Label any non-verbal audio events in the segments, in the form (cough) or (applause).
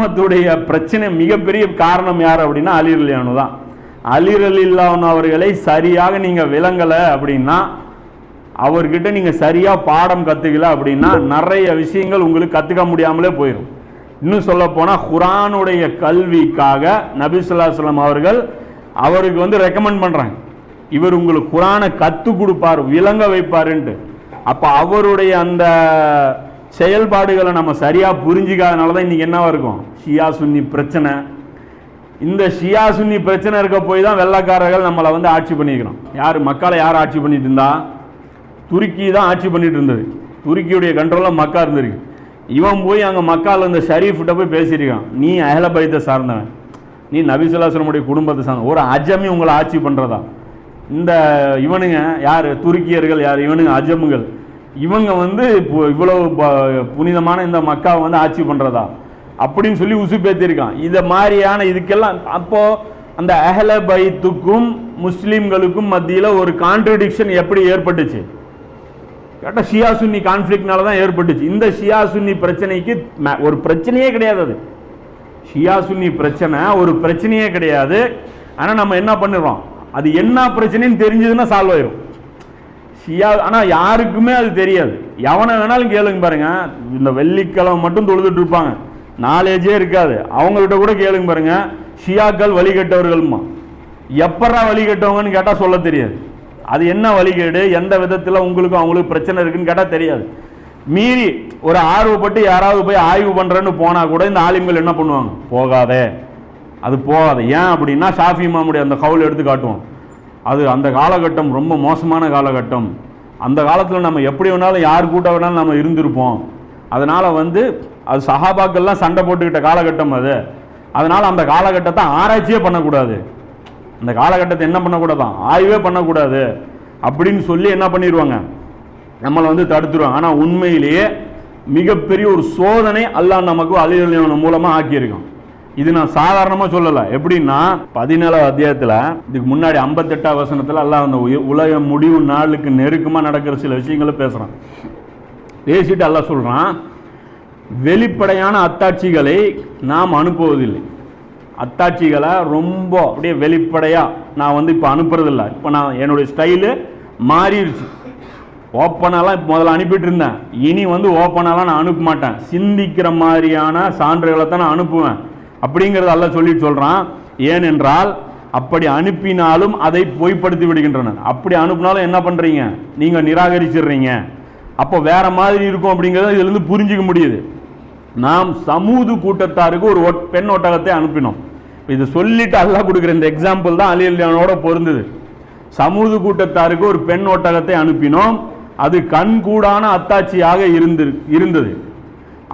உம்மத்துடைய பிரச்சனை மிகப்பெரிய காரணம் யார் அப்படின்னா அலிரலியானு தான். அலிர் அவர்களை சரியாக நீங்க விளங்கலை அப்படின்னா அவர்கிட்ட நீங்க சரியா பாடம் கத்துக்கல அப்படின்னா நிறைய விஷயங்கள் உங்களுக்கு கத்துக்க முடியாமலே போயிடும் இன்னும் சொல்ல போனா குரானுடைய கல்விக்காக நபிசுல்லாஸ்லாம் அவர்கள் அவருக்கு வந்து ரெக்கமெண்ட் பண்றாங்க. இவர் உங்களுக்கு குரானை கற்றுக் கொடுப்பார் விளங்க வைப்பாருன்ட்டு. அப்ப அவருடைய அந்த செயல்பாடுகளை நம்ம சரியாக புரிஞ்சிக்காதனால தான் இன்னைக்கு என்னவாக இருக்கும்? ஷியா சுன்னி பிரச்சனை. இந்த ஷியா சுன்னி பிரச்சனை இருக்க போய் தான் வெள்ளக்காரர்கள் நம்மளை வந்து ஆட்சி பண்ணிக்கிறோம். யார்? மக்களை யார் ஆட்சி பண்ணிட்டு இருந்தா? துருக்கி தான் ஆட்சி பண்ணிட்டு இருந்தது. துருக்கியுடைய கண்ட்ரோலில் மக்கா இருந்திருக்கு. இவன் போய் அங்கே மக்கால் இந்த ஷரீஃப்கிட்ட போய் பேசியிருக்கான் நீ அகலபயத்தை சார்ந்தவன். நீ நபிசுல்லாஸ்லமுடைய குடும்பத்தை சார்ந்த ஒரு அஜமி உங்களை ஆட்சி பண்ணுறதா இந்த இவனுங்க யார்? துருக்கியர்கள் யார்? இவனுங்க அஜமுகள். இவங்க வந்து இப்போ இவ்வளவு ப- புனிதமான இந்த மக்காவை வந்து ஆட்சி பண்ணுறதா அப்படின்னு சொல்லி உசுப்பேத்திருக்கான் இதை மாதிரியான இதுக்கெல்லாம் அப்போது அந்த அஹல பைத்துக்கும் முஸ்லீம்களுக்கும் மத்தியில் ஒரு கான்ட்ரடிக்ஷன் எப்படி ஏற்பட்டுச்சு? கேட்டால் ஷியா சுன்னி கான்ஃப்ளிக்னால தான் ஏற்பட்டுச்சு. இந்த ஷியா சுன்னி பிரச்சனைக்கு ஒரு பிரச்சனையே கிடையாது அது. ஷியா சுன்னி பிரச்சனை ஒரு பிரச்சனையே கிடையாது. ஆனால் நம்ம என்ன பண்ணுறோம் அது என்ன பிரச்சனைன்னு தெரிஞ்சதுன்னா சால்வ் ஆயிரும். ஷியா ஆனால் யாருக்குமே அது தெரியாது. எவனை வேணாலும் கேளுங்க பாருங்க. இந்த வெள்ளிக்கிழமை மட்டும் தொழுதுட்டு இருப்பாங்க. நாலேஜே இருக்காது. அவங்கள்ட்ட கூட கேளுங்க பாருங்க. ஷியாக்கள் வழிகட்டவர்கள்மா வழி வழிகட்டவங்கன்னு கேட்டால் சொல்ல தெரியாது. அது என்ன வழிகேடு? எந்த விதத்தில் உங்களுக்கும் அவங்களுக்கு பிரச்சனை இருக்குன்னு கேட்டால் தெரியாது. மீறி ஒரு ஆர்வப்பட்டு யாராவது போய் ஆய்வு பண்ணுறேன்னு போனால் கூட இந்த ஆலிம்கள் என்ன பண்ணுவாங்க? போகாதே. அது போகாது. ஏன் அப்படின்னா ஷாஃபி மாமுடைய அந்த கவுல் எடுத்து காட்டுவோம் அது அந்த காலகட்டம் ரொம்ப மோசமான காலகட்டம். அந்த காலத்தில் நம்ம எப்படி வேணாலும் யார் கூட்ட வேணாலும் நம்ம இருந்திருப்போம். அதனால் வந்து அது சஹாபாக்கள்லாம் சண்டை போட்டுக்கிட்ட காலகட்டம் அது. அதனால் அந்த காலகட்டத்தை ஆராய்ச்சியே பண்ணக்கூடாது. அந்த காலகட்டத்தை என்ன பண்ணக்கூடாதான் ஆய்வே பண்ணக்கூடாது. அப்படின்னு சொல்லி என்ன பண்ணிடுவாங்க நம்மளை வந்து தடுத்துருவாங்க. ஆனால் உண்மையிலேயே மிகப்பெரிய ஒரு சோதனை அல்லாஹ் நமக்கு அலிவலியான மூலமாக ஆக்கியிருக்கான். இது நான் சாதாரணமாக சொல்லலை. எப்படின்னா பதினேழாவது அத்தியாயத்துல இதுக்கு முன்னாடி ஐம்பத்தெட்டாவது வசனத்தில் எல்லாம் அந்த உலக முடிவு நாளுக்கு நெருக்கமாக நடக்கிற சில விஷயங்களை பேசுறான். பேசிட்டு எல்லாம் சொல்கிறான் வெளிப்படையான அத்தாட்சிகளை நாம் அனுப்புவதில்லை. அத்தாட்சிகளை ரொம்ப அப்படியே வெளிப்படையாக நான் வந்து இப்போ அனுப்புறதில்ல. இப்போ நான் என்னுடைய ஸ்டைலு மாறிடுச்சு. ஓப்பனாலாம் இப்போ முதல்ல அனுப்பிட்டு இருந்தேன். இனி வந்து ஓப்பனாலாம் நான் அனுப்ப மாட்டேன். சிந்திக்கிற மாதிரியான சான்றுகளை தான் நான் அனுப்புவேன். அப்படிங்கிறத அல்ல சொல்லி சொல்கிறான் ஏனென்றால் அப்படி அனுப்பினாலும் அதை பொய்ப்படுத்தி விடுகின்றன அப்படி அனுப்பினாலும் என்ன பண்ணுறீங்க நீங்கள் நிராகரிச்சிடுறீங்க. அப்போ வேற மாதிரி இருக்கும் அப்படிங்கிறத இதுலேருந்து புரிஞ்சிக்க முடியுது. நாம் சமூது கூட்டத்தாருக்கு ஒரு ஒட்- பெண் ஒட்டகத்தை அனுப்பினோம். இது சொல்லிட்டு அல்லா கொடுக்குற இந்த எக்ஸாம்பிள் தான் அலி அலியானோட பொருந்தது. சமூது கூட்டத்தாருக்கு ஒரு பெண் ஒட்டகத்தை அனுப்பினோம். அது கண்கூடான அத்தாட்சியாக இருந்து இருந்தது.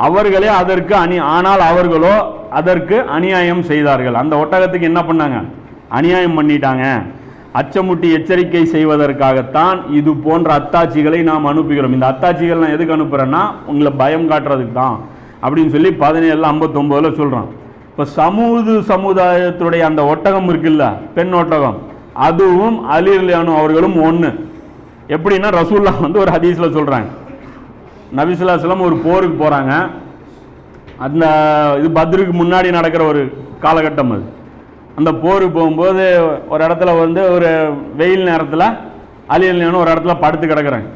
அவர்களே அதற்கு அணி ஆனால் அவர்களோ அதற்கு அநியாயம் செய்தார்கள். அந்த ஒட்டகத்துக்கு என்ன பண்ணாங்க? அநியாயம் பண்ணிட்டாங்க. அச்சமுட்டி எச்சரிக்கை செய்வதற்காகத்தான் இது போன்ற அத்தாட்சிகளை நாம் அனுப்புகிறோம். இந்த அத்தாட்சிகள் நான் எதுக்கு அனுப்புகிறேன்னா உங்களை பயம் காட்டுறதுக்கு தான் அப்படின்னு சொல்லி பதினேழு ஐம்பத்தொம்போதில் சொல்கிறான் இப்போ சமூது சமுதாயத்துடைய அந்த ஒட்டகம் இருக்குல்ல பெண் ஒட்டகம் அதுவும் அலிர்லியானு அவர்களும் ஒன்று எப்படின்னா ரசூல்லா வந்து ஒரு ஹதீஸில் சொல்கிறாங்க நபிசுல்லாஸ்லாம் ஒரு போருக்கு போகிறாங்க அந்த இது பத்ருக்கு முன்னாடி நடக்கிற ஒரு காலகட்டம் அது. அந்த போருக்கு போகும்போது ஒரு இடத்துல வந்து ஒரு வெயில் நேரத்தில் அலியல்னு ஒரு இடத்துல படுத்து கிடக்குறாங்க.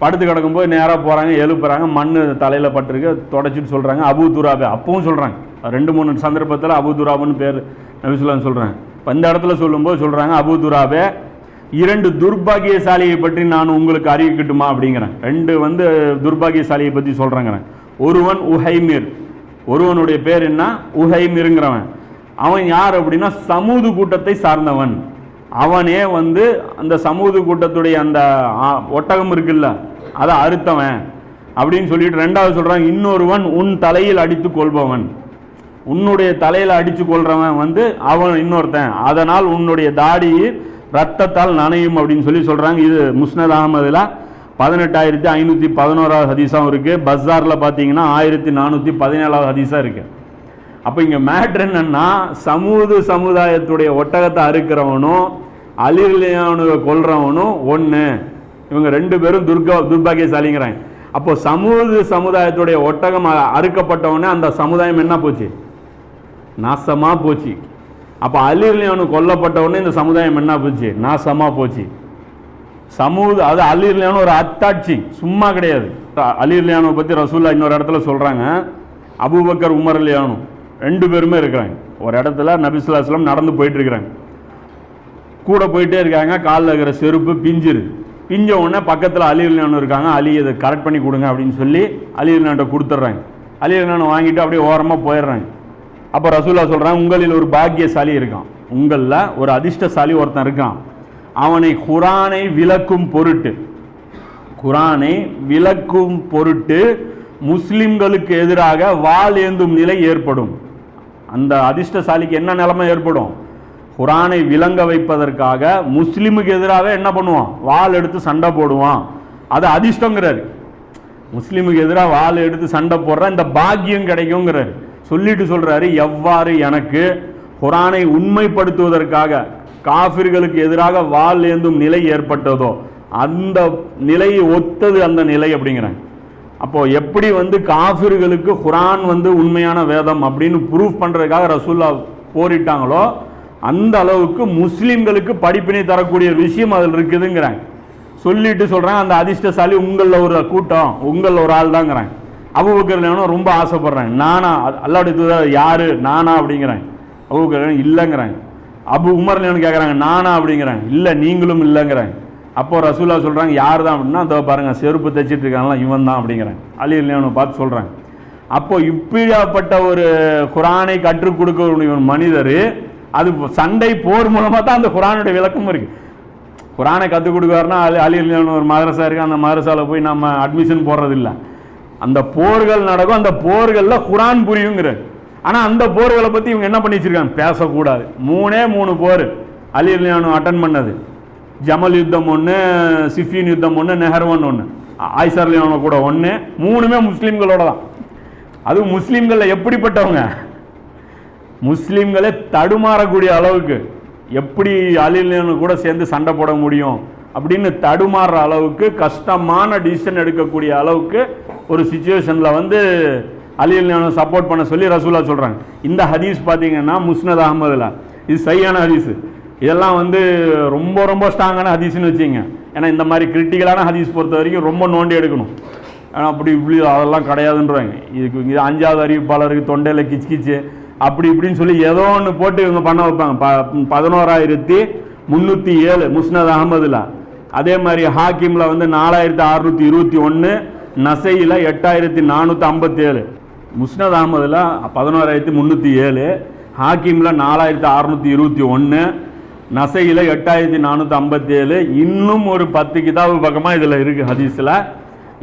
படுத்து கிடக்கும்போது நேராக போகிறாங்க எழுப்புறாங்க மண் தலையில் பட்டிருக்கு தொடச்சிட்டு சொல்கிறாங்க அபு துராபே அப்பவும் சொல்கிறாங்க ரெண்டு மூணு சந்தர்ப்பத்தில் அபு துராபுன்னு பேர் நபிசுல்லான்னு சொல்கிறாங்க இப்போ இந்த இடத்துல சொல்லும்போது சொல்கிறாங்க அபு துராபே இரண்டு துர்பாகியசாலியை பற்றி நான் உங்களுக்கு அறிவிக்கட்டுமா அப்படிங்கிறேன். ரெண்டு வந்து துர்பாகியசாலியை பற்றி சொல்கிறேங்கிறேன் ஒருவன் உஹைமீர். ஒருவனுடைய பேர் என்ன? உஹைமிருங்கிறவன். அவன் யார் அப்படின்னா சமூது கூட்டத்தை சார்ந்தவன். அவனே வந்து அந்த சமூது கூட்டத்துடைய அந்த ஒட்டகம் இருக்குல்ல அதை அறுத்தவன் அப்படின்னு சொல்லிட்டு ரெண்டாவது சொல்கிறான் இன்னொருவன் உன் தலையில் அடித்து கொள்பவன். உன்னுடைய தலையில் அடித்து கொள்றவன் வந்து அவன் இன்னொருத்தன். அதனால் உன்னுடைய தாடியில் ரத்தத்தால் நனையும் அப்படின்னு சொல்லி சொல்கிறாங்க இது முஸ்னத் அகமதில் பதினெட்டாயிரத்தி ஐநூற்றி பதினோராவது ஹதீஸாகவும் இருக்குது பஸார்ல பார்த்தீங்கன்னா ஆயிரத்தி நானூற்றி பதினேழாவது ஹதீஸாக இருக்குது அப்போ இங்கே மேட்ரு என்னன்னா சமூக சமுதாயத்துடைய ஒட்டகத்தை அறுக்கிறவனும் அலிர்லியானுவை கொல்றவனும் ஒன்று இவங்க ரெண்டு பேரும் துர்கா துர்பாகியசாலிங்கிறாங்க. அப்போ சமூக சமுதாயத்துடைய ஒட்டகம் அ- அறுக்கப்பட்டவொடனே அந்த சமுதாயம் என்ன போச்சு? நாசமாக போச்சு. அப்போ அலிர்லியானு கொல்லப்பட்ட உடனே இந்த சமுதாயம் என்ன போச்சு? நாசமாக போச்சு. சமூக அது அலிர்லியானு ஒரு அத்தாட்சி. சும்மா கிடையாது. அலிர்லியானவை பற்றி ரசூல்லா இன்னொரு இடத்துல சொல்கிறாங்க அபூபக்கர் உமர் அலியானு ரெண்டு பேருமே இருக்கிறாங்க. ஒரு இடத்துல நபிசுல்லாஸ்லாம் நடந்து போயிட்டு இருக்கிறாங்க கூட போயிட்டே இருக்காங்க. காலில் இருக்கிற செருப்பு பிஞ்சிரு. பிஞ்ச உடனே பக்கத்தில் அலிர்லியானு இருக்காங்க. அலி இதை கரெக்ட் பண்ணி கொடுங்க அப்படின்னு சொல்லி அலிர்லியான்ட்ட கொடுத்துட்றாங்க. அலிர்லியானு வாங்கிட்டு அப்படியே ஓரமாக போயிடுறாங்க. அப்போ ரசூல்லா சொல்கிறான் உங்களில் ஒரு பாக்கியசாலி இருக்கான். உங்களில் ஒரு அதிர்ஷ்டசாலி ஒருத்தன் இருக்கான். அவனை குரானை விளக்கும் பொருட்டு குரானை விளக்கும் பொருட்டு முஸ்லிம்களுக்கு எதிராக வால் ஏந்தும் நிலை ஏற்படும். அந்த அதிர்ஷ்டசாலிக்கு என்ன நிலைமை ஏற்படும்? குரானை விளங்க வைப்பதற்காக முஸ்லீமுக்கு எதிராக என்ன பண்ணுவான்? வால் எடுத்து சண்டை போடுவான். அது அதிர்ஷ்டங்கிறார். முஸ்லீமுக்கு எதிராக வால் எடுத்து சண்டை போடுற இந்த பாக்கியம் கிடைக்குங்கிறாரு. சொல்லிட்டு சொல்கிறாரு எவ்வாறு எனக்கு குரானை உண்மைப்படுத்துவதற்காக காஃபிர்களுக்கு எதிராக வால் ஏந்தும் நிலை ஏற்பட்டதோ அந்த நிலையை ஒத்தது அந்த நிலை அப்படிங்கிறாங்க. அப்போது எப்படி வந்து காஃபிர்களுக்கு குரான் வந்து உண்மையான வேதம் அப்படின்னு ப்ரூஃப் பண்ணுறதுக்காக ரசூல்லா போரிட்டாங்களோ அந்த அளவுக்கு முஸ்லீம்களுக்கு படிப்பினை தரக்கூடிய விஷயம் அதில் இருக்குதுங்கிறாங்க. சொல்லிட்டு சொல்கிறேன் அந்த அதிர்ஷ்டசாலி உங்களில் ஒரு கூட்டம் உங்களில் ஒரு ஆள் தாங்கிறாங்க அபுபக்கர் ரொம்ப ஆசைப்படுறாங்க நானா அல்லாவுடைய தூதர் யாரு? நானா அப்படிங்கிறாங்க அபுபக்கர் இல்லைங்கிறாங்க அபு உமர் கேட்குறாங்க நானா அப்படிங்கிறாங்க இல்லை நீங்களும் இல்லைங்கிறாங்க அப்போ ரசூலா சொல்கிறாங்க யார் தான் அப்படின்னா அதோ பாருங்கள் செருப்பு தைச்சிட்டு இருக்காங்களா இவன் தான் அப்படிங்கிறாங்க அலி இல்லையானு பார்த்து சொல்றாங்க அப்போ இப்படியாப்பட்ட ஒரு குரானை கற்றுக் கொடுக்க மனிதர் அது சண்டை போர் மூலமாக தான் அந்த குரானுடைய விளக்கம் இருக்குது குரானை கற்றுக் கொடுக்குறாருன்னா அலி அலி ஒரு மதரசா இருக்குது அந்த மதரசாவில் போய் நம்ம அட்மிஷன் போடுறதில்லை. அந்த போர்கள் நடக்கும் அந்த போர்களில் குரான் புரியுங்கிற ஆனால் அந்த போர்களை பற்றி இவங்க என்ன பண்ணி வச்சிருக்காங்க? பேசக்கூடாது. மூணே மூணு போர் அலி அலியானு அட்டன் பண்ணது. ஜமல் யுத்தம் ஒன்று சிஃபின் யுத்தம் ஒன்று நெஹர்வன் ஒன்று ஆயிசர்லியானோ கூட ஒன்று மூணுமே முஸ்லீம்களோட தான். அதுவும் முஸ்லீம்களில் எப்படிப்பட்டவங்க? முஸ்லீம்களே தடுமாறக்கூடிய அளவுக்கு எப்படி அலிலியனு கூட சேர்ந்து சண்டை போட முடியும்? அப்படின்னு தடுமாறுற அளவுக்கு கஷ்டமான டிசிஷன் எடுக்கக்கூடிய அளவுக்கு ஒரு சுச்சுவேஷனில் வந்து அலியல் சப்போர்ட் பண்ண சொல்லி ரசூலா சொல்கிறாங்க இந்த ஹதீஸ் பார்த்தீங்கன்னா முஸ்னத் அகமதுல இது சரியான ஹதீஸ். இதெல்லாம் வந்து ரொம்ப ரொம்ப ஸ்ட்ராங்கான ஹதீஸ்னு வச்சுங்க ஏன்னா இந்த மாதிரி கிரிட்டிக்கலான ஹதீஸ் பொறுத்த வரைக்கும் ரொம்ப நோண்டி எடுக்கணும். ஆனால் அப்படி இப்படி அதெல்லாம் கிடையாதுன்றாங்க இதுக்கு இது அஞ்சாவது அறிவிப்பாளருக்கு தொண்டையில் கிச்சு கிச்சு அப்படி இப்படின்னு சொல்லி ஏதோ ஒன்று போட்டு இவங்க பண்ண வைப்பாங்க. ப பதினோராயிரத்தி முந்நூற்றி ஏழு முஸ்னத் அகமதுலா அதே மாதிரி ஹாக்கிமில் வந்து நாலாயிரத்தி அறுநூற்றி இருபத்தி ஒன்று நசையில் எட்டாயிரத்தி நானூற்றி ஐம்பத்தேழு முஸ்னத் அகமதில் பதினோராயிரத்தி முந்நூற்றி ஏழு ஹாக்கிமில் நாலாயிரத்தி அறுநூற்றி இருபத்தி ஒன்று நசையில் எட்டாயிரத்தி நானூற்றி ஐம்பத்தேழு இன்னும் ஒரு பத்து கிதாபு பக்கமாக இதில் இருக்குது ஹதீஸில்.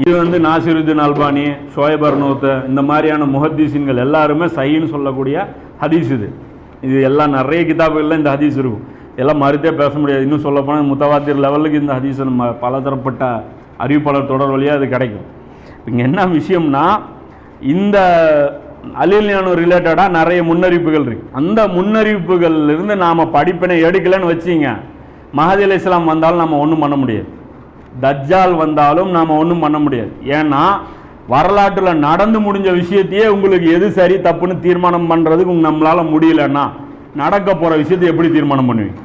இது வந்து நாசிருதீன் அல்பானி ஷோயப் அர்னோத் இந்த மாதிரியான முஹத்தீசின்கள் எல்லாருமே சைன்னு சொல்லக்கூடிய ஹதீஸ் இது. இது எல்லாம் நிறைய கிதாபுகளில் இந்த ஹதீஸ் இருக்கும். எல்லாம் மறுத்தே பேச முடியாது. இன்னும் சொல்லப்போனால் போனால் லெவலுக்கு இந்த ஹதீஸை நம்ம பலதரப்பட்ட அறிவிப்பாளர் தொடர் வழியாக அது கிடைக்கும். இங்கே என்ன விஷயம்னா இந்த அலிலியானு ரிலேட்டடாக நிறைய முன்னறிவிப்புகள் இருக்கு. அந்த முன்னறிவிப்புகள்லேருந்து நாம் படிப்பினை எடுக்கலைன்னு வச்சுங்க மஹதி அலி இஸ்லாம் வந்தாலும் நம்ம ஒன்றும் பண்ண முடியாது. தஜ்ஜால் வந்தாலும் நாம் ஒன்றும் பண்ண முடியாது. ஏன்னா வரலாற்றில் நடந்து முடிஞ்ச விஷயத்தையே உங்களுக்கு எது சரி தப்புன்னு தீர்மானம் பண்ணுறதுக்கு நம்மளால் முடியலன்னா நடக்க போகிற விஷயத்தை எப்படி தீர்மானம் பண்ணுவீங்க?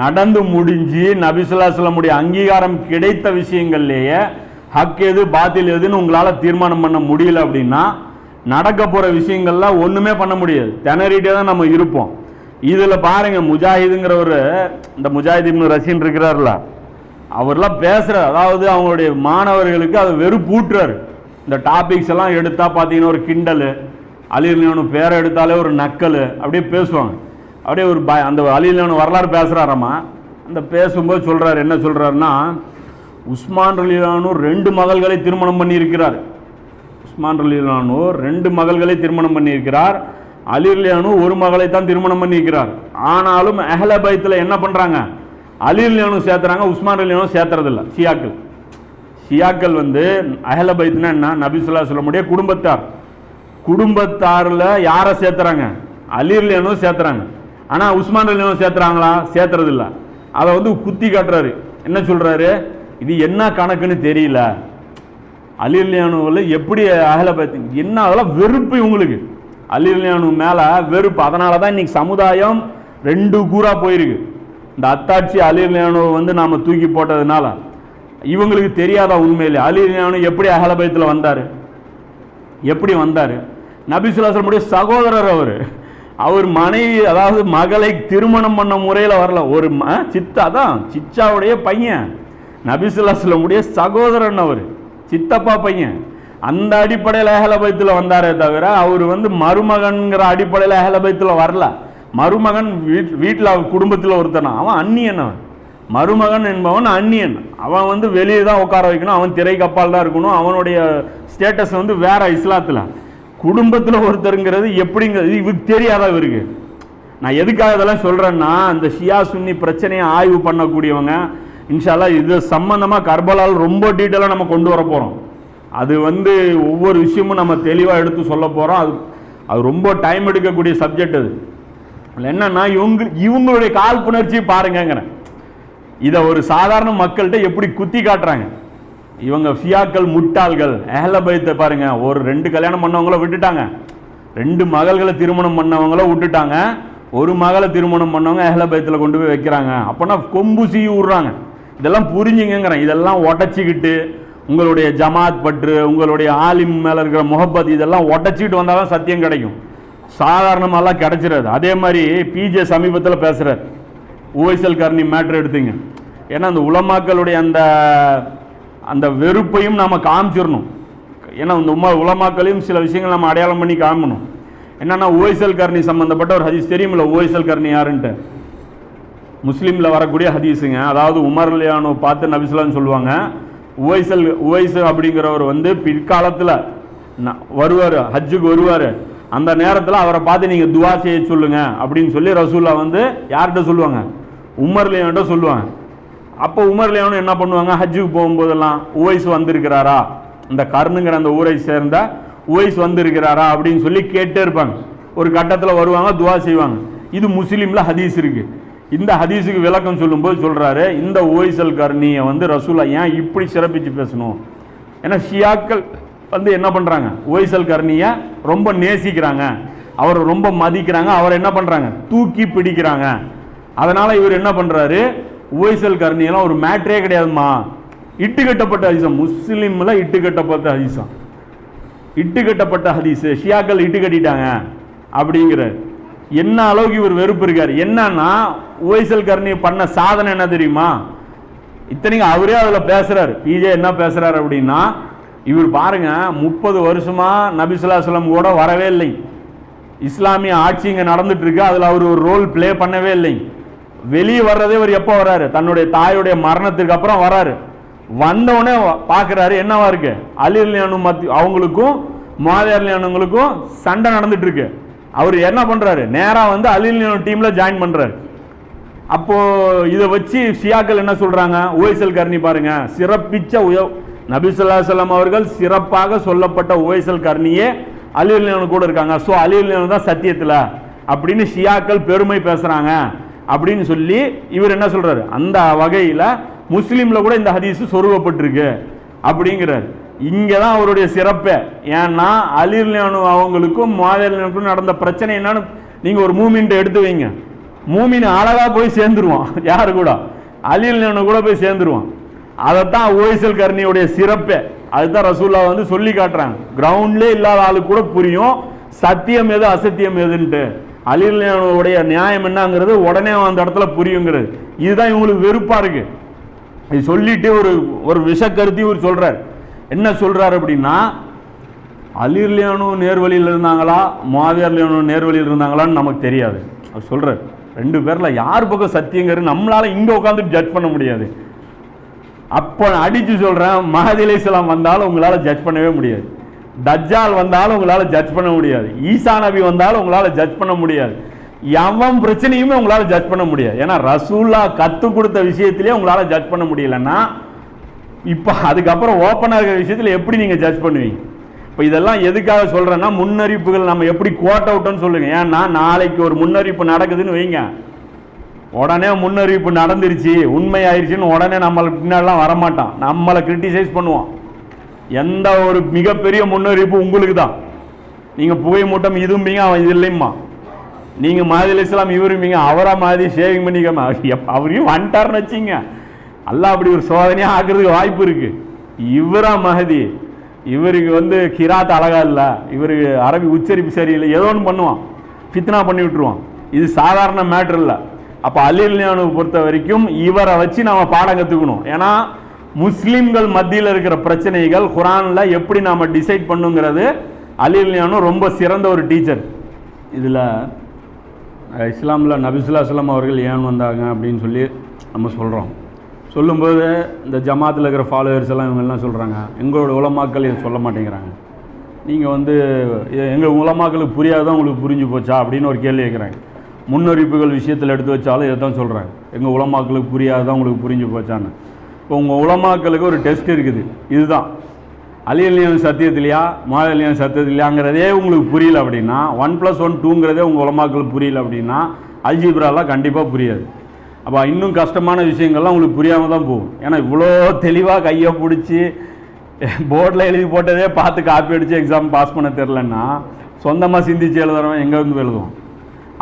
நடந்து முடிஞ்சு நபிசுல்லாஸ்லமுடைய அங்கீகாரம் கிடைத்த விஷயங்கள்லேயே ஹக் எது பாத்தில் எதுன்னு உங்களால் தீர்மானம் பண்ண முடியல அப்படின்னா நடக்க போகிற விஷயங்கள்லாம் ஒன்றுமே பண்ண முடியாது. திணறிட்டே தான் நம்ம இருப்போம். இதில் பாருங்க முஜாஹிதுங்கிறவர் இந்த முஜாஹித் இப்னு ரசீன் இருக்கிறார்ல அவர்லாம் பேசுகிறார் அதாவது அவங்களுடைய மாணவர்களுக்கு அதை வெறுப்பூட்டுறாரு இந்த டாபிக்ஸ் எல்லாம் எடுத்தால் பார்த்தீங்கன்னா ஒரு கிண்டல் அலிலியானு பேரை எடுத்தாலே ஒரு நக்கல் அப்படியே பேசுவாங்க. அப்படியே ஒரு பய அந்த அலியிலான வரலாறு பேசுகிறாராம்மா அந்த பேசும்போது சொல்கிறாரு என்ன சொல்கிறாருன்னா உஸ்மான் ரலிலானு ரெண்டு மகள்களை திருமணம் பண்ணியிருக்கிறார். உஸ்மான் ரலிலானு ரெண்டு மகள்களை திருமணம் பண்ணியிருக்கிறார். அலிர்லியானு ஒரு மகளை தான் திருமணம் பண்ணியிருக்கிறார். ஆனாலும் அஹ்ல பைத்தில் என்ன பண்ணுறாங்க அலிர்லியானு சேர்த்துறாங்க உஸ்மான் அலியானும் சேர்த்துறதில்ல. ஷியாக்கள். ஷியாக்கள் வந்து அஹ்ல என்ன? நபிசுல்லா சொல்லமுடிய குடும்பத்தார். குடும்பத்தாரில் யாரை சேர்த்துறாங்க? அலிர்லியானும் சேர்த்துறாங்க. ஆனால் உஸ்மான் அலியானும் சேர்த்துறாங்களா? சேர்த்துறது இல்ல அதை வந்து குத்தி காட்டுறாரு. என்ன சொல்றாரு? இது என்ன கணக்குன்னு தெரியல. அலிர்லியானுவில் எப்படி அகல பார்த்து என்ன அதெல்லாம் வெறுப்பு இவங்களுக்கு. அலிர்லியானு மேலே வெறுப்பு. அதனால தான் இன்னைக்கு சமுதாயம் ரெண்டு கூறாக போயிருக்கு. இந்த அத்தாட்சி அலிர்லியானு வந்து நாம் தூக்கி போட்டதுனால. இவங்களுக்கு தெரியாத உண்மையிலே அலிர்லியானு எப்படி அகலபயத்தில் வந்தார்? எப்படி வந்தார்? நபிசுல்லாசனுடைய சகோதரர் அவர். அவர் மனைவி அதாவது மகளை திருமணம் பண்ண முறையில் வரல. ஒரு ம சித்தா தான் சிச்சாவுடைய பையன். நபிசுல்லாஸ்லமுடைய சகோதரன் அவர் சித்தப்பா பையன். அந்த அடிப்படையில் அகலபயத்தில் வந்தாரே தவிர அவர் வந்து மருமகன்கிற அடிப்படையில் அகலபயத்தில் வரல. மருமகன் வீட் வீட்டில் குடும்பத்தில் ஒருத்தனா அவன் அந்நியன் அவன். மருமகன் என்பவன் அந்நியன். அவன் வந்து வெளியே தான் உட்கார வைக்கணும் அவன் திரைக்கப்பால் தான் இருக்கணும் அவனுடைய ஸ்டேட்டஸ் வந்து வேற இஸ்லாத்தில். குடும்பத்தில் ஒருத்தருங்கிறது எப்படிங்கிறது இவருக்கு தெரியாதா இவருக்கு நான் எதுக்காக இதெல்லாம் சொல்கிறேன்னா இந்த ஷியா சுன்னி பிரச்சனையை ஆய்வு பண்ணக்கூடியவங்க இன்ஷால்லா இது சம்மந்தமாக கர்பலால் ரொம்ப டீட்டெயிலாக நம்ம கொண்டு வர போகிறோம் அது வந்து ஒவ்வொரு விஷயமும் நம்ம தெளிவாக எடுத்து சொல்ல போகிறோம் அது அது ரொம்ப டைம் எடுக்கக்கூடிய சப்ஜெக்ட் அது. என்னன்னா இவங்க இவங்களுடைய காழ்ப்புணர்ச்சி பாருங்கங்கிறேன். இதை ஒரு சாதாரண மக்கள்கிட்ட எப்படி குத்தி காட்டுறாங்க? இவங்க ஃபியாக்கள் முட்டாள்கள். அஹலபயத்தை பாருங்க. ஒரு ரெண்டு கல்யாணம் பண்ணவங்கள விட்டுட்டாங்க. ரெண்டு மகள்களை திருமணம் பண்ணவங்கள விட்டுட்டாங்க. ஒரு மகளை திருமணம் பண்ணவங்க அஹலபயத்தில் கொண்டு போய் வைக்கிறாங்க. அப்போனா கொம்பு சீ விடுறாங்க. இதெல்லாம் புரிஞ்சுங்கிறேன் இதெல்லாம் உடச்சிக்கிட்டு உங்களுடைய ஜமாத் பற்று உங்களுடைய ஆலிம் மேலே இருக்கிற முகப்பத் இதெல்லாம் உடச்சிக்கிட்டு வந்தால் தான் சத்தியம் கிடைக்கும். சாதாரணமாலாம் கிடச்சிடாது அதே மாதிரி பிஜே சமீபத்தில் பேசுகிறார் ஓய்சல் கர்ணி மேட்ரு எடுத்துங்க. ஏன்னா அந்த உலமாக்களுடைய அந்த அந்த வெறுப்பையும் நாம் காமிச்சிடணும் ஏன்னா இந்த உமா உலமாக்களையும் சில விஷயங்கள் நம்ம அடையாளம் பண்ணி காமணும் என்னென்னா ஓய்சல் கர்ணி சம்மந்தப்பட்ட ஒரு ஹதீஸ் தெரியுமில்ல? ஓய்சல் கர்ணி யாருன்ட்டு. முஸ்லீமில் வரக்கூடிய ஹதீஸுங்க. அதாவது உமர் லியானோ பார்த்து நபிசுலான்னு சொல்லுவாங்க. ஓய்சல் ஓய்சு அப்படிங்கிறவர் வந்து பிற்காலத்தில் வருவார். ஹஜ்ஜுக்கு வருவார். அந்த நேரத்தில் அவரை பார்த்து நீங்கள் துவா செய்ய சொல்லுங்கள் அப்படின்னு சொல்லி ரசூல்லா வந்து யார்கிட்ட சொல்லுவாங்க? உமர்லியான்ட்ட சொல்லுவாங்க. அப்போ உமர்லேயானும் என்ன பண்ணுவாங்க? ஹஜ்ஜுக்கு போகும்போதெல்லாம் உவைஸ் வந்திருக்கிறாரா? இந்த கர்ணுங்கிற அந்த ஊரை சேர்ந்த உவைஸ் வந்திருக்கிறாரா அப்படின்னு சொல்லி கேட்டே இருப்பாங்க. ஒரு கட்டத்தில் வருவாங்க துவா செய்வாங்க. இது முஸ்லீமில் ஹதீஸ் இருக்குது இந்த ஹதீஸுக்கு விளக்கம் சொல்லும்போது சொல்கிறாரு இந்த ஓய்சல் கர்ணியை வந்து ரசூலா ஏன் இப்படி சிறப்பித்து பேசணும்? ஏன்னா ஷியாக்கள் வந்து என்ன பண்ணுறாங்க ஓய்சல் கர்ணியை ரொம்ப நேசிக்கிறாங்க. அவரை ரொம்ப மதிக்கிறாங்க. அவரை என்ன பண்ணுறாங்க தூக்கி பிடிக்கிறாங்க. அதனால் இவர் என்ன பண்ணுறாரு ஓய்சல் கரணியெல்லாம் ஒரு மேட்ரே கிடையாதுமா இட்டு கட்டப்பட்ட ஹதீசம் முஸ்லீமில் இட்டு கட்டப்பட்ட ஹதீசம் இட்டு கட்டப்பட்ட ஹதீஸ் ஷியாக்கள் இட்டு கட்டிட்டாங்க அப்படிங்கிறார் என்ன அளவுக்கு இவர் வெறுப்பு இருக்கார்? என்னன்னா உவைசல் கர்ணி பண்ண சாதனை என்ன தெரியுமா? இத்தனைக்கும் அவரே அதில் பேசுகிறார் பிஜே என்ன பேசுகிறார் அப்படின்னா இவர் பாருங்க முப்பது வருஷமா நபிசுல்லாஸ்லம் கூட வரவே இல்லை. இஸ்லாமிய ஆட்சி இங்கே நடந்துட்டு இருக்கு. அதில் அவர் ஒரு ரோல் ப்ளே பண்ணவே இல்லை. வெளியே வர்றதே இவர் எப்போ வராரு தன்னுடைய தாயுடைய மரணத்திற்கு அப்புறம் வராரு வந்தவுடனே பார்க்குறாரு என்னவா இருக்கு? அலிர்லியானு மத்தி அவங்களுக்கும் மாதியர்லியானுங்களுக்கும் சண்டை நடந்துட்டு இருக்கு. அவர் என்ன பண்ணுறாரு நேராக வந்து அலிர்லியானு டீமில் ஜாயின் பண்ணுறாரு அப்போது இதை வச்சு ஷியாக்கள் என்ன சொல்கிறாங்க ஓய்சல் கர்ணி பாருங்க. சிறப்பிச்ச உய நபிசுல்லாசலம் அவர்கள் சிறப்பாக சொல்லப்பட்ட ஓய்சல் கர்ணியே அலிர்லியானு கூட இருக்காங்க. ஸோ அலிர்லியானு தான் சத்தியத்தில் அப்படின்னு ஷியாக்கள் பெருமை பேசுகிறாங்க அப்படின்னு சொல்லி இவர் என்ன சொல்கிறாரு அந்த வகையில் முஸ்லீமில் கூட இந்த ஹதீஸ் சொருகப்பட்டிருக்கு அப்படிங்கிறார். இங்கே தான் அவருடைய சிறப்பே. ஏன்னா அலிர்லானு அவங்களுக்கும் மாதிரிக்கும் நடந்த பிரச்சனை என்னன்னு நீங்கள் ஒரு மூமின்ட்டு எடுத்து வைங்க. மூமின் அழகாக போய் சேர்ந்துருவான். (laughs) யார் கூட? அலிர்லானு கூட போய் சேர்ந்துருவான். அதைத்தான் ஓய்சல் கர்ணியுடைய சிறப்பே. அதுதான் ரசூல்லா வந்து சொல்லி காட்டுறாங்க. கிரவுண்ட்லேயே இல்லாத ஆளுக்கு கூட புரியும். சத்தியம் எது அசத்தியம் எதுன்ட்டு. அலிர்லியானுடைய நியாயம் என்னங்கிறது உடனே அந்த இடத்துல புரியுங்கிறது. இதுதான் இவங்களுக்கு வெறுப்பாக இருக்கு. இது சொல்லிட்டு ஒரு ஒரு விஷக்கருத்தி இவர் சொல்கிறார் என்ன சொல்கிறார் அப்படின்னா அலிர்லியானு நேர்வழியில் இருந்தாங்களா மாவியர்லியானு நேர்வழியில் இருந்தாங்களான்னு நமக்கு தெரியாது. அவர் சொல்கிறார் ரெண்டு பேரில் யார் பக்கம் சத்தியங்கிறது நம்மளால் இங்கே உட்காந்துட்டு ஜட்ஜ் பண்ண முடியாது. அப்போ அடித்து சொல்கிறேன் மஹதி அலைஹிஸ்ஸலாம் வந்தாலும் உங்களால் ஜட்ஜ் பண்ணவே முடியாது. தஜ்ஜால் வந்தாலும் உங்களால் ஜட்ஜ் பண்ண முடியாது. ஈசா நபி வந்தாலும் உங்களால் ஜட்ஜ் பண்ண முடியாது. எவன் பிரச்சனையுமே உங்களால் ஜட்ஜ் பண்ண முடியாது. ஏன்னா ரசூல்லா கற்றுக் கொடுத்த விஷயத்திலே உங்களால் ஜட்ஜ் பண்ண முடியலன்னா இப்போ அதுக்கப்புறம் ஓப்பனாக இருக்கிற விஷயத்தில் எப்படி நீங்கள் ஜட்ஜ் பண்ணுவீங்க? இப்போ இதெல்லாம் எதுக்காக சொல்கிறேன்னா முன்னறிவிப்புகள் நம்ம எப்படி கோட் அவுட்னு சொல்லுங்க. ஏன்னா நாளைக்கு ஒரு முன்னறிப்பு நடக்குதுன்னு வைங்க. உடனே முன்னறிவிப்பு நடந்துருச்சு உண்மையாயிருச்சுன்னு உடனே நம்மளுக்கு பின்னாடிலாம் வரமாட்டான். நம்மளை கிரிட்டிசைஸ் பண்ணுவோம் எந்த ஒரு மிகப்பெரிய முன்னறிவிப்பு உங்களுக்கு தான் நீங்கள் புகை மூட்டம் இதும்பீங்க அவன் இது இல்லைம்மா. நீங்கள் மாதிரி இஸ்லாம் இவரும்பீங்க அவரா மாதிரி ஷேவிங் பண்ணிக்காம அவரையும் வந்துட்டார்னு வச்சிங்க. அல்ல அப்படி ஒரு சோதனையாக ஆக்குறதுக்கு வாய்ப்பு இருக்கு. இவரா மகதி இவருக்கு வந்து கிராத் அழகா இல்லை. இவருக்கு அரபி உச்சரிப்பு சரியில்லை. ஏதோ ஒன்று பண்ணுவான். ஃபித்னா பண்ணி விட்டுருவான். இது சாதாரண மேட்ரு இல்லை. அப்போ அலில்யானு பொறுத்த வரைக்கும் இவரை வச்சு நாம் பாடம் கற்றுக்கணும் ஏன்னா முஸ்லீம்கள் மத்தியில் இருக்கிற பிரச்சனைகள் குரானில் எப்படி நாம் டிசைட் பண்ணுங்கிறது அலில்யானு ரொம்ப சிறந்த ஒரு டீச்சர். இதில் இஸ்லாமில் நபிசுல்லாஸ்லாம் அவர்கள் ஏன் வந்தாங்க அப்படின்னு சொல்லி நம்ம சொல்கிறோம் சொல்லும்போது இந்த ஜமாத்தில் இருக்கிற ஃபாலோவர்ஸ் எல்லாம் இவங்கெல்லாம் சொல்கிறாங்க எங்களோட உலமாக்கள் இதை சொல்ல மாட்டேங்கிறாங்க. நீங்கள் வந்து எங்கள் உலமாக்களுக்கு புரியாதான் உங்களுக்கு புரிஞ்சு போச்சா அப்படின்னு ஒரு கேள்வி கேட்குறாங்க முன்னறிவிப்புகள் விஷயத்தில் எடுத்து வச்சாலும் இதை தான் சொல்கிறாங்க எங்கள் உலமாக்களுக்கு புரியாதான் உங்களுக்கு புரிஞ்சு போச்சான்னு. இப்போ உங்கள் உலமாக்களுக்கு ஒரு டெஸ்ட் இருக்குது. இதுதான். அலியலியன் சத்தியத்திலையா மாலியலியன் சத்தியத்திலையாங்கிறதே உங்களுக்கு புரியல அப்படின்னா ஒன் ப்ளஸ் ஒன் டூங்கிறதே உங்கள் உலமாக்களுக்கு புரியல அப்படின்னா அல்ஜிப்ராலாம் கண்டிப்பாக புரியாது. அப்போ இன்னும் கஷ்டமான விஷயங்கள்லாம் உங்களுக்கு புரியாமல் தான் போகும். ஏன்னா இவ்வளோ தெளிவாக கையை பிடிச்சி போர்டில் எழுதி போட்டதே பார்த்து காப்பி அடித்து எக்ஸாம் பாஸ் பண்ண தெரிலன்னா சொந்தமாக சிந்திச்சு எழுதுறவன் எங்கேருந்து எழுதுவோம்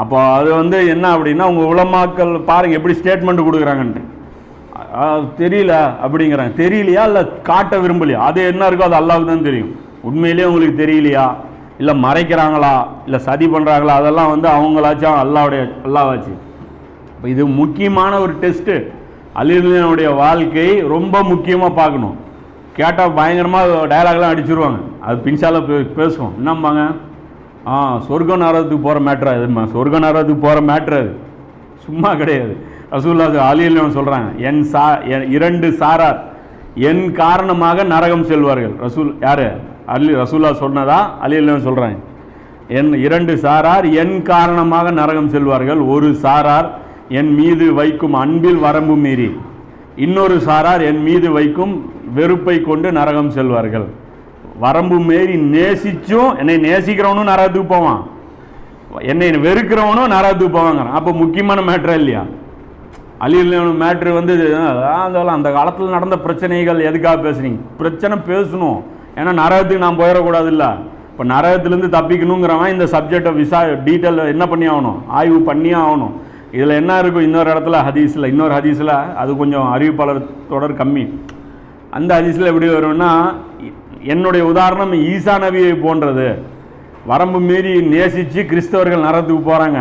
அப்போ அது வந்து என்ன அப்படின்னா உங்கள் உலமாக்கள் பாருங்கள் எப்படி ஸ்டேட்மெண்ட் கொடுக்குறாங்கன்ட்டு. தெரியல அப்படிங்கிறாங்க. தெரியலையா இல்லை காட்ட விரும்பலையா? அது என்ன இருக்கோ அது அல்லாவுக்கு தான் தெரியும். உண்மையிலேயே உங்களுக்கு தெரியலையா? இல்லை மறைக்கிறாங்களா? இல்லை சதி பண்ணுறாங்களா அதெல்லாம் வந்து அவங்களாச்சும் அல்லாவுடைய அல்லாவாச்சு. இப்போ இது முக்கியமான ஒரு டெஸ்ட்டு அலினுடைய வாழ்க்கை ரொம்ப முக்கியமாக பார்க்கணும். கேட்டால் பயங்கரமாக டயலாக்லாம் அடிச்சிருவாங்க. அது பின்சால பே- பேசுவோம். என்னம்பாங்க? ஆ சொர்க்கம் நரகத்துக்கு போகிற மேட்ரா இதுமா சொர்க்கம் நரகத்துக்கு போகிற மேட்ரு அது. சும்மா கிடையாது. ரசூல்லா அலியில் சொல்கிறாங்க என் சா என் இரண்டு சாரார் என் காரணமாக நரகம் செல்வார்கள். ரசூல் யார்? அலி ரசூல்லா சொன்னதா? அலியில் சொல்கிறாங்க என் இரண்டு சாரார் என் காரணமாக நரகம் செல்வார்கள். ஒரு சாரார் என் மீது வைக்கும் அன்பில் வரம்பு மீறி இன்னொரு சாரார் என் மீது வைக்கும் வெறுப்பை கொண்டு நரகம் செல்வார்கள். வரம்பு மீறி நேசிச்சும் என்னை நேசிக்கிறவனும் நரகத்துக்கு போவான். என்னை வெறுக்கிறவனும் நரகத்துக்கு போவாங்க அப்போ முக்கியமான மேட்ரா இல்லையா? அலியல் மேட்ரு வந்து அதெல்லாம் அந்த காலத்தில் நடந்த பிரச்சனைகள் எதுக்காக பேசுனீங்க? பிரச்சனை பேசணும். ஏன்னா நரகத்துக்கு நான் போயிடக்கூடாது இல்லை இப்போ நரகத்துலேருந்து தப்பிக்கணுங்கிறவன் இந்த சப்ஜெக்டை விசா டீட்டெயில் என்ன பண்ணி ஆகணும்? ஆய்வு பண்ணியே ஆகணும். இதில் என்ன இருக்கும் இன்னொரு இடத்துல ஹதீஸில் இன்னொரு ஹதீஸில் அது கொஞ்சம் அறிவிப்பாளர் தொடர் கம்மி. அந்த ஹதீஸில் எப்படி வரும்னா என்னுடைய உதாரணம் ஈசா நபியை போன்றது. வரம்பு மீறி நேசித்து கிறிஸ்தவர்கள் நரகத்துக்கு போகிறாங்க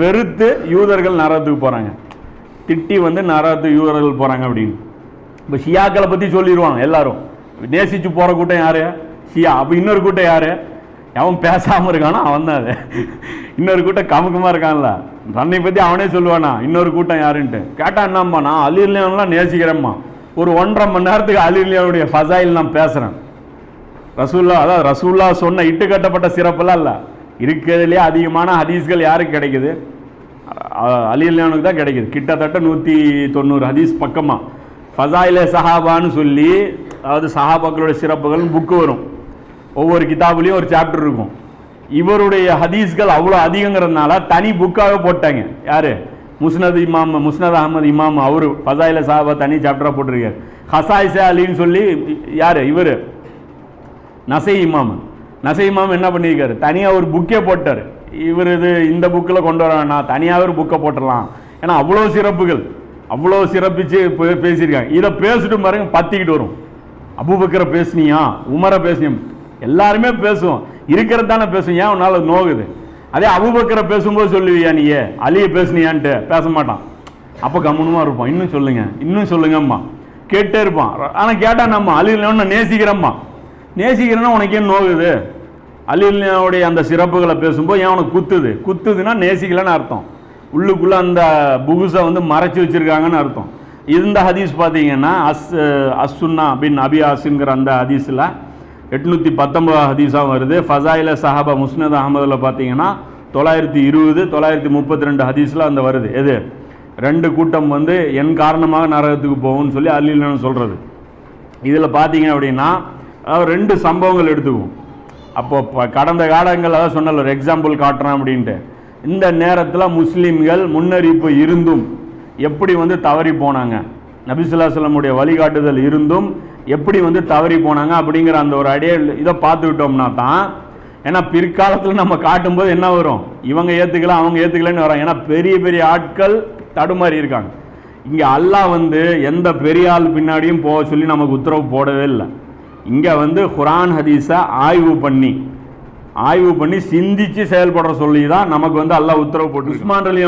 வெறுத்து யூதர்கள் நரகத்துக்கு போகிறாங்க திட்டி வந்து நரகத்துக்கு யூதர்கள் போகிறாங்க அப்படின்னு. இப்போ ஷியாக்களை பற்றி சொல்லிடுவாங்க எல்லாரும். நேசித்து போகிற கூட்டம் யார்? ஷியா. அப்போ இன்னொரு கூட்டம் யார்? அவன் பேசாமல் இருக்கானோ? அவன் தான் அது. இன்னொரு கூட்டம் கமுக்கமாக இருக்கான்ல. தன்னை பற்றி அவனே சொல்லுவானா? இன்னொரு கூட்டம் யாருன்ட்டு. கேட்டால் என்னம்மா? நான் அலிர்லியான்லாம் நேசிக்கிறேம்மா. ஒரு ஒன்றரை மணி நேரத்துக்கு அலிர்லியாவுடைய ஃபசாயில் நான் பேசுகிறேன் ரசூல்லா அதாவது ரசூல்லா சொன்ன இட்டு கட்டப்பட்ட சிறப்பெல்லாம் இல்லை. இருக்கிறதுலே அதிகமான ஹதீஸ்கள் யாருக்கு கிடைக்குது? அலியல்யானுக்கு அலி தான் கிடைக்குது. கிட்டத்தட்ட நூற்றி தொண்ணூறு ஹதீஸ் பக்கமாக ஃபசாயில சஹாபான்னு சொல்லி அதாவது சஹாபாக்களுடைய சிறப்புகள்னு புக்கு வரும். ஒவ்வொரு கிதாபுலேயும் ஒரு சாப்டர் இருக்கும். இவருடைய ஹதீஸ்கள் அவ்வளோ அதிகங்கிறதுனால தனி புக்காக போட்டாங்க. யார்? முஸ்னத் இமாம் முஸ்னத் அகமது இமாம் அவரு ஃபசாயில சாஹாபா தனி சாப்டராக போட்டிருக்காரு. ஹசாயிசா அலின்னு சொல்லி யார்? இவர். நசை இமாம். நசை இமாம் என்ன பண்ணியிருக்காரு? தனியாக ஒரு புக்கே போட்டார். இவர் இது இந்த புக்கில் கொண்டு வர வேணாம் தனியாக ஒரு புக்கை போட்டுடலாம். ஏன்னா அவ்வளோ சிறப்புகள். அவ்வளோ சிறப்பிச்சு பேசியிருக்காங்க. இதை பேசிட்டு பாருங்க பத்திக்கிட்டு வரும். அபுபக்கரை பேசுனியா? உமரை பேசுனியா? எல்லாருமே பேசுவோம். இருக்கிறது தானே பேசும் ஏன் உன்னால நோகுது? அதே அபுபக்கரை பேசும்போது சொல்லுவியா நீயே அலியை பேசுனியான்ட்டு. பேச மாட்டான். அப்போ கம்முனுமா இருப்பான். இன்னும் சொல்லுங்க. இன்னும் சொல்லுங்கம்மா. கேட்டே இருப்பான். ஆனால் கேட்டான் நம்ம அழியில் ஒன்று நேசிக்கிறம்மா. நேசிக்கிறேன்னா உனக்கு ஏன் நோகுது. அலிலுடைய அந்த சிறப்புகளை பேசும்போது ஏன் உனக்கு குத்துது? குத்துதுன்னா நேசிக்கலன்னு அர்த்தம். உள்ளுக்குள்ளே அந்த புகுசை வந்து மறைச்சி வச்சிருக்காங்கன்னு அர்த்தம். இந்த ஹதீஸ் பார்த்தீங்கன்னா அஸ் அஸ்ஸுன்னா பின் அபியாஸுங்கிற அந்த ஹதீஸில் எட்நூற்றி பத்தொம்போதாம் ஹதீஸாக வருது. ஃபசாயில சஹாபா முஸ்னத் அகமதில் பார்த்தீங்கன்னா தொள்ளாயிரத்தி இருபது தொள்ளாயிரத்தி முப்பத்தி ரெண்டு ஹதீஸில் அந்த வருது. எது? ரெண்டு கூட்டம் வந்து என் காரணமாக நரகத்துக்கு போகும்னு சொல்லி அலிலன்னு சொல்கிறது இதில் பார்த்தீங்க அப்படின்னா ரெண்டு சம்பவங்கள் எடுத்துக்குவோம். அப்போ கடந்த காலங்கள் அதான் சொன்னல ஒரு எக்ஸாம்பிள் காட்டுறேன் அப்படின்ட்டு. இந்த நேரத்தில் முஸ்லீம்கள் முன்னறிவிப்பு இருந்தும் எப்படி வந்து தவறி போனாங்க? நபிசுல்லாசலமுடைய வழிகாட்டுதல் இருந்தும் எப்படி வந்து தவறி போனாங்க அப்படிங்கிற அந்த ஒரு அடைய இதை பார்த்துக்கிட்டோம்னா தான் ஏன்னா பிற்காலத்தில் நம்ம காட்டும்போது என்ன வரும்? இவங்க ஏற்றுக்கலாம் அவங்க ஏற்றுக்கலன்னு வரோம். ஏன்னா பெரிய பெரிய ஆட்கள் தடுமாறி இருக்காங்க. இங்கே அல்லாஹ் வந்து எந்த பெரிய ஆள் பின்னாடியும் போக சொல்லி நமக்கு உத்தரவு போடவே இல்லை. இங்கே வந்து குரான் ஹதீஸை ஆய்வு பண்ணி ஆய்வு பண்ணி சிந்திச்சு செயல்படுற சொல்லி தான் நமக்கு வந்து அல்லாஹ் உத்தரவு போட்டு உஸ்மான் அலி